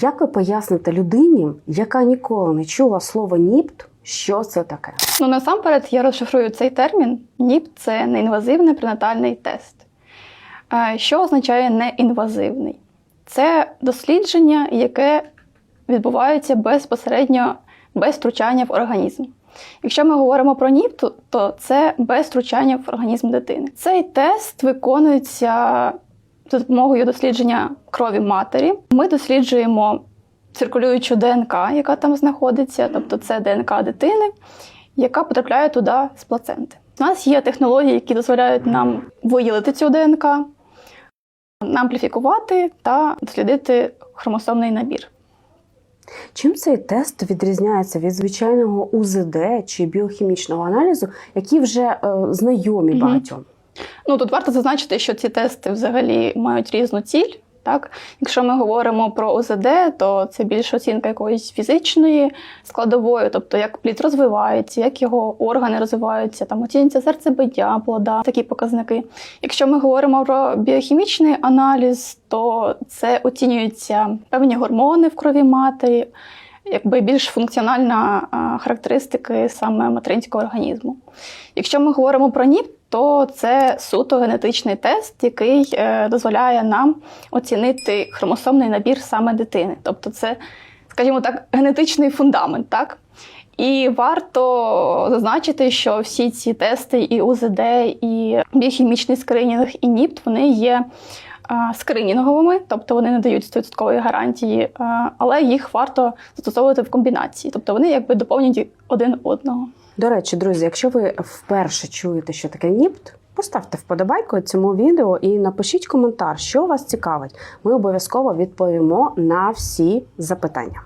Як ви поясните людині, яка ніколи не чула слово НІПТ, що це таке? Ну насамперед я розшифрую цей термін. НІП це неінвазивний пренатальний тест. Е, Що означає неінвазивний? Це дослідження, яке відбувається безпосередньо без втручання в організм. Якщо ми говоримо про НІП, то це без втручання в організм дитини. Цей тест виконується за допомогою дослідження крові матері. Ми досліджуємо циркулюючу ДНК, яка там знаходиться, тобто це ДНК дитини, яка потрапляє туди з плаценти. У нас є технології, які дозволяють нам виділити цю ДНК, ампліфікувати та дослідити хромосомний набір. Чим цей тест відрізняється від звичайного УЗД чи біохімічного аналізу, які вже е, знайомі багатьом? Ну тут варто зазначити, що ці тести взагалі мають різну ціль. Так, якщо ми говоримо про ОЗД, то це більше оцінка якоїсь фізичної складової, тобто як плід розвивається, як його органи розвиваються, там оцінюється серцебиття плода, такі показники. Якщо ми говоримо про біохімічний аналіз, то це оцінюються певні гормони в крові матері, якби більш функціональна характеристики саме материнського організму. Якщо ми говоримо про НІП, то це суто генетичний тест, який е, дозволяє нам оцінити хромосомний набір саме дитини. Тобто, це, скажімо так, генетичний фундамент, так? І варто зазначити, що всі ці тести, і УЗД, і біохімічний скринінг, і НІПТ, вони є а, скринінговими, тобто вони не дають 100% гарантії, а, але їх варто застосовувати в комбінації, тобто вони якби доповнюють один одного. До речі, друзі, якщо ви вперше чуєте, що таке НІПТ, поставте вподобайку цьому відео і напишіть коментар, що вас цікавить. Ми обов'язково відповімо на всі запитання.